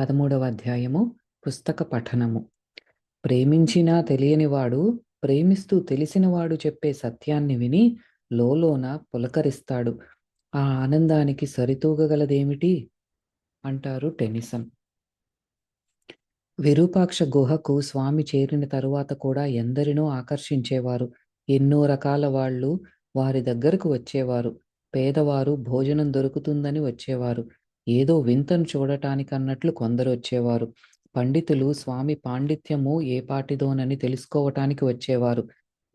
పదమూడవ అధ్యాయము పుస్తక పఠనము. ప్రేమించినా తెలియనివాడు ప్రేమిస్తూ తెలిసినవాడు చెప్పే సత్యాన్ని విని లోలోన పులకరిస్తాడు. ఆ ఆనందానికి సరితూగగలదేమిటి? అంటారు టెనిసన్ విరూపాక్ష గుహకు స్వామి చేరిన తరువాత కూడా ఎందరినో ఆకర్షించేవారు. ఎన్నో రకాల వాళ్ళు వారి దగ్గరకు వచ్చేవారు. పేదవారు భోజనం దొరుకుతుందని వచ్చేవారు. ఏదో వింతను చూడటానికన్నట్లు కొందరు వచ్చేవారు పండితులు స్వామి పాండిత్యము ఏ పాటిదోనని తెలుసుకోవటానికి వచ్చేవారు.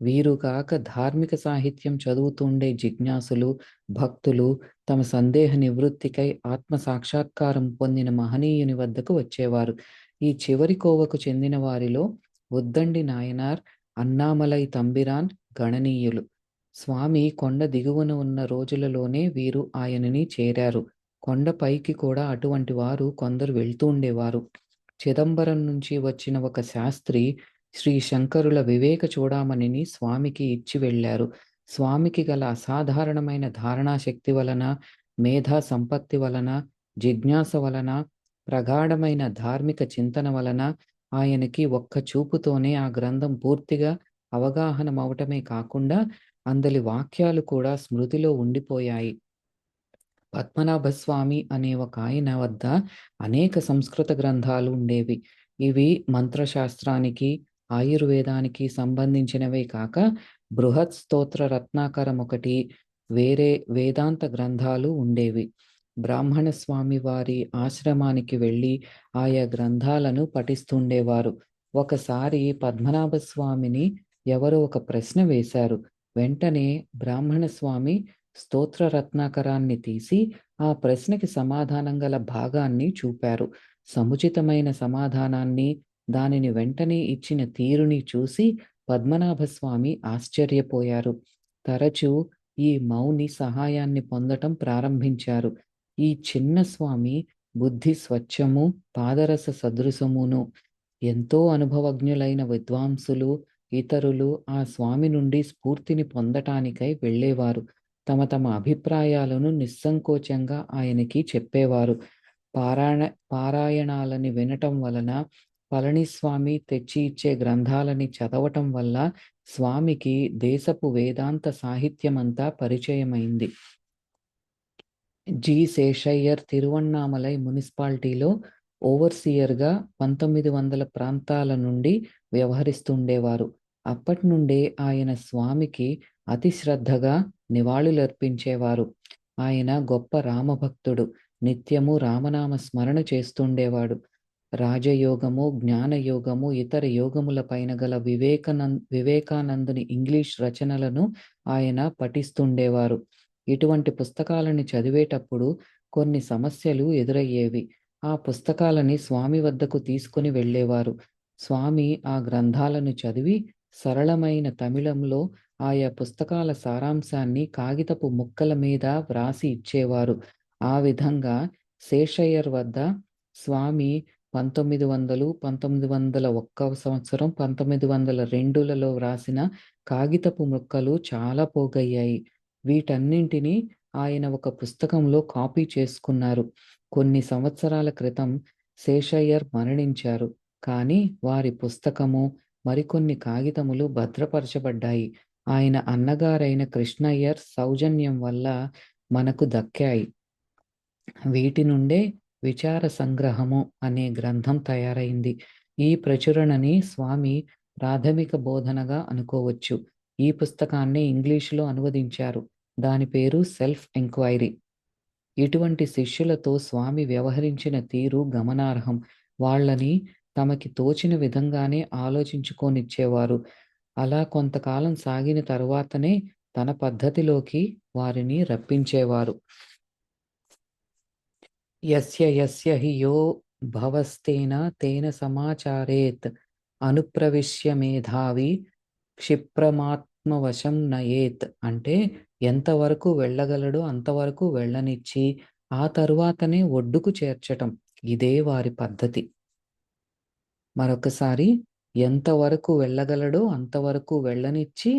వీరు కాక ధార్మిక సాహిత్యం చదువుతుండే జిజ్ఞాసులు భక్తులు తమ సందేహ నివృత్తికై ఆత్మ సాక్షాత్కారం పొందిన మహనీయుని వద్దకు వచ్చేవారు. ఈ చివరి కోవకు చెందిన వారిలో ఉద్దండి నాయనార్ అన్నామలై తంబిరాన్ గణనీయులు. స్వామి కొండ దిగువన ఉన్న రోజులలోనే వీరు ఆయనని చేరారు. కొండపైకి కూడా అటువంటి వారు కొందరు వెళ్తూ ఉండేవారు. చిదంబరం నుంచి వచ్చిన ఒక శాస్త్రి శ్రీ శంకరుల వివేక చూడామణిని స్వామికి ఇచ్చి వెళ్ళారు. స్వామికి గల అసాధారణమైన ధారణాశక్తి వలన మేధా సంపత్తి వలన జిజ్ఞాస వలన ప్రగాఢమైన ధార్మిక చింతన వలన ఆయనకి ఒక్క చూపుతోనే ఆ గ్రంథం పూర్తిగా అవగాహనమవటమే కాకుండా అందలి వాక్యాలు కూడా స్మృతిలో ఉండిపోయాయి. పద్మనాభస్వామి అనే ఒక ఆయన వద్ద అనేక సంస్కృత గ్రంథాలు ఉండేవి. ఇవి మంత్రశాస్త్రానికి ఆయుర్వేదానికి సంబంధించినవే కాక బృహత్ స్తోత్ర రత్నాకరం ఒకటి వేరే వేదాంత గ్రంథాలు ఉండేవి. బ్రాహ్మణ స్వామి వారి ఆశ్రమానికి వెళ్ళి ఆయా గ్రంథాలను పఠిస్తుండేవారు. ఒకసారి పద్మనాభ స్వామిని ఎవరో ఒక ప్రశ్న వేశారు. వెంటనే బ్రాహ్మణ స్వామి స్తోత్ర రత్నాకరాన్ని తీసి ఆ ప్రశ్నకి సమాధానం గల భాగాన్ని చూపారు. సముచితమైన సమాధానాన్ని దానిని వెంటనే ఇచ్చిన తీరుని చూసి పద్మనాభస్వామి ఆశ్చర్యపోయారు. తరచూ ఈ మౌని సహాయాన్ని పొందటం ప్రారంభించారు. ఈ చిన్న స్వామి బుద్ధి స్వచ్ఛము పాదరస సదృశమును ఎంతో అనుభవజ్ఞులైన విద్వాంసులు ఇతరులు ఆ స్వామి నుండి స్ఫూర్తిని పొందటానికై వెళ్ళేవారు. తమ తమ అభిప్రాయాలను నిస్సంకోచంగా ఆయనకి చెప్పేవారు. పారాయణ పారాయణాలని వినటం వలన పళనిస్వామి తెచ్చి ఇచ్చే గ్రంథాలని చదవటం వల్ల స్వామికి దేశపు వేదాంత సాహిత్యమంతా పరిచయమైంది. జి. శేషయ్యర్ తిరువన్నామలై మున్సిపాలిటీలో ఓవర్సియర్గా పంతొమ్మిది వందల ప్రాంతాల నుండి వ్యవహరిస్తుండేవారు. అప్పటి నుండే ఆయన స్వామికి అతి శ్రద్ధగా నివాళులర్పించేవారు. ఆయన గొప్ప రామభక్తుడు. నిత్యము రామనామ స్మరణ చేస్తుండేవాడు. రాజయోగము జ్ఞానయోగము ఇతర యోగముల పైన గల వివేకనంద్ వివేకానందుని ఇంగ్లీష్ రచనలను ఆయన పఠిస్తుండేవారు. ఇటువంటి పుస్తకాలని చదివేటప్పుడు కొన్ని సమస్యలు ఎదురయ్యేవి. ఆ పుస్తకాలని స్వామి వద్దకు తీసుకుని వెళ్ళేవారు. స్వామి ఆ గ్రంథాలను చదివి సరళమైన తమిళంలో ఆయా పుస్తకాల సారాంశాన్ని కాగితపు ముక్కల మీద వ్రాసి ఇచ్చేవారు. ఆ విధంగా శేషయ్యర్ వద్ద స్వామి పంతొమ్మిది వందలు పంతొమ్మిది వందల ఒక్క సంవత్సరం పంతొమ్మిది వందల రెండులలో వ్రాసిన కాగితపు ముక్కలు చాలా పోగయ్యాయి. వీటన్నింటినీ ఆయన ఒక పుస్తకంలో కాపీ చేసుకున్నారు. కొన్ని సంవత్సరాల క్రితం శేషయ్యర్ మరణించారు. కానీ వారి పుస్తకము మరికొన్ని కాగితములు భద్రపరచబడ్డాయి. ఆయన అన్నగారైన కృష్ణయ్యర్ సౌజన్యం వల్ల మనకు దక్కాయి. వీటి నుండే విచార సంగ్రహము అనే గ్రంథం తయారైంది. ఈ ప్రచురణని స్వామి ప్రాథమిక బోధనగా అనుకోవచ్చు. ఈ పుస్తకాన్ని ఇంగ్లీషులో అనువదించారు. దాని పేరు సెల్ఫ్ ఎంక్వైరీ. ఇటువంటి శిష్యులతో స్వామి వ్యవహరించిన తీరు గమనార్హం. వాళ్ళని తమకి తోచిన విధంగానే ఆలోచించుకోనిచ్చేవారు. అలా కొంతకాలం సాగిన తరువాతనే తన పద్ధతిలోకి వారిని రప్పించేవారు. యస్య యస్య హి యో భవస్తేన తేన సమాచారేత్ అనుప్రవిశ్య మేధావి క్షిప్రమాత్మవశం నయేత్. అంటే ఎంతవరకు వెళ్ళగలడో అంతవరకు వెళ్ళనిచ్చి ఆ తరువాతనే ఒడ్డుకు చేర్చటం. ఇదే వారి పద్ధతి. మరొకసారి ఎంతవరకు వెళ్ళగలడో అంతవరకు వెళ్ళనిచ్చి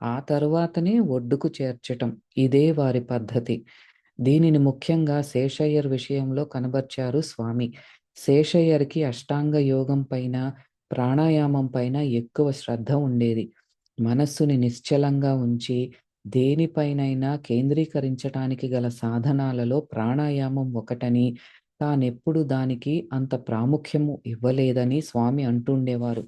ఆ తరువాతనే ఒడ్డుకు చేర్చటం ఇదే వారి పద్ధతి దీనిని ముఖ్యంగా శేషయ్యర్ విషయంలో కనబర్చారు స్వామి శేషయ్యర్కి అష్టాంగ యోగం పైన, ప్రాణాయామం పైన ఎక్కువ శ్రద్ధ ఉండేది. మనస్సుని నిశ్చలంగా ఉంచి, దేనిపైనైనా కేంద్రీకరించటానికి గల సాధనాలలో ప్రాణాయామం ఒకటని, తానెప్పుడు దానికి అంత ప్రాముఖ్యము ఇవ్వలేదని స్వామి అంటుండేవారు.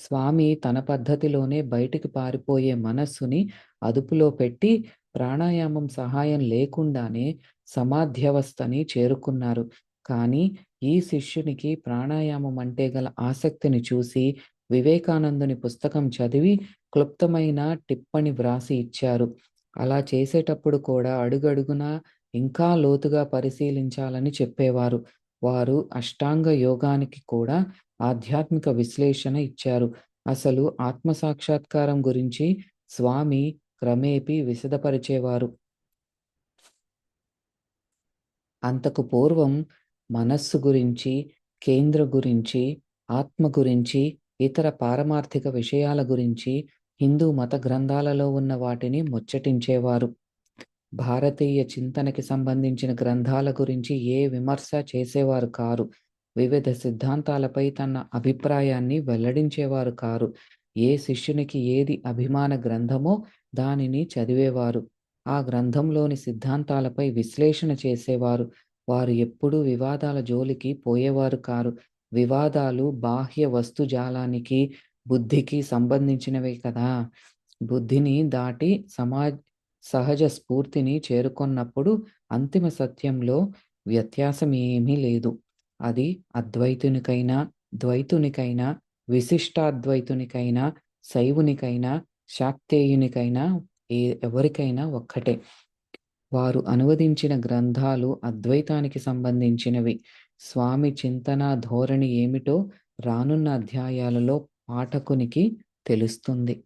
స్వామి తన పద్ధతిలోనే బయటికి పారిపోయే మనస్సుని అదుపులో పెట్టి, ప్రాణాయామం సహాయం లేకుండానే సమాధ్యవస్థని చేరుకున్నారు. కానీ, ఈ శిష్యునికి ప్రాణాయామం అంటే గల ఆసక్తిని చూసి, వివేకానందుని పుస్తకం చదివి, క్లుప్తమైన టిప్పణి వ్రాసి ఇచ్చారు. అలా చేసేటప్పుడు కూడా అడుగడుగునా ఇంకా లోతుగా పరిశీలించాలని చెప్పేవారు. వారు అష్టాంగ యోగానికి కూడా ఆధ్యాత్మిక విశ్లేషణ ఇచ్చారు. అసలు ఆత్మ సాక్షాత్కారం గురించి స్వామి క్రమేపీ విశదపరిచేవారు. అంతకు పూర్వం మనస్సు గురించి, కేంద్ర గురించి, ఆత్మ గురించి, ఇతర పారమార్థిక విషయాల గురించి హిందూ మత గ్రంథాలలో ఉన్న వాటిని ముచ్చటించేవారు. భారతీయ చింతనకి సంబంధించిన గ్రంథాల గురించి ఏ విమర్శ చేసేవారు కారు. వివిధ సిద్ధాంతాలపై తన అభిప్రాయాన్ని వెల్లడించేవారు కారు. ఏ శిష్యునికి ఏది అభిమాన గ్రంథమో దానిని చదివేవారు. ఆ గ్రంథంలోని సిద్ధాంతాలపై విశ్లేషణ చేసేవారు. వారు ఎప్పుడూ వివాదాల జోలికి పోయేవారు కారు. వివాదాలు బాహ్య వస్తుజాలానికి, బుద్ధికి సంబంధించినవే కదా! బుద్ధిని దాటి సమా సహజ స్ఫూర్తిని చేరుకొన్నప్పుడు అంతిమ సత్యంలో వ్యత్యాసం ఏమీ లేదు. అది అద్వైతునికైనా, ద్వైతునికైనా, విశిష్టాద్వైతునికైనా, శైవునికైనా, శాక్తేయునికైనా ఏ ఎవరికైనా ఒక్కటే. వారు అనువదించిన గ్రంథాలు అద్వైతానికి సంబంధించినవి. స్వామి చింతనా ధోరణి ఏమిటో రానున్న అధ్యాయాలలో పాఠకునికి తెలుస్తుంది.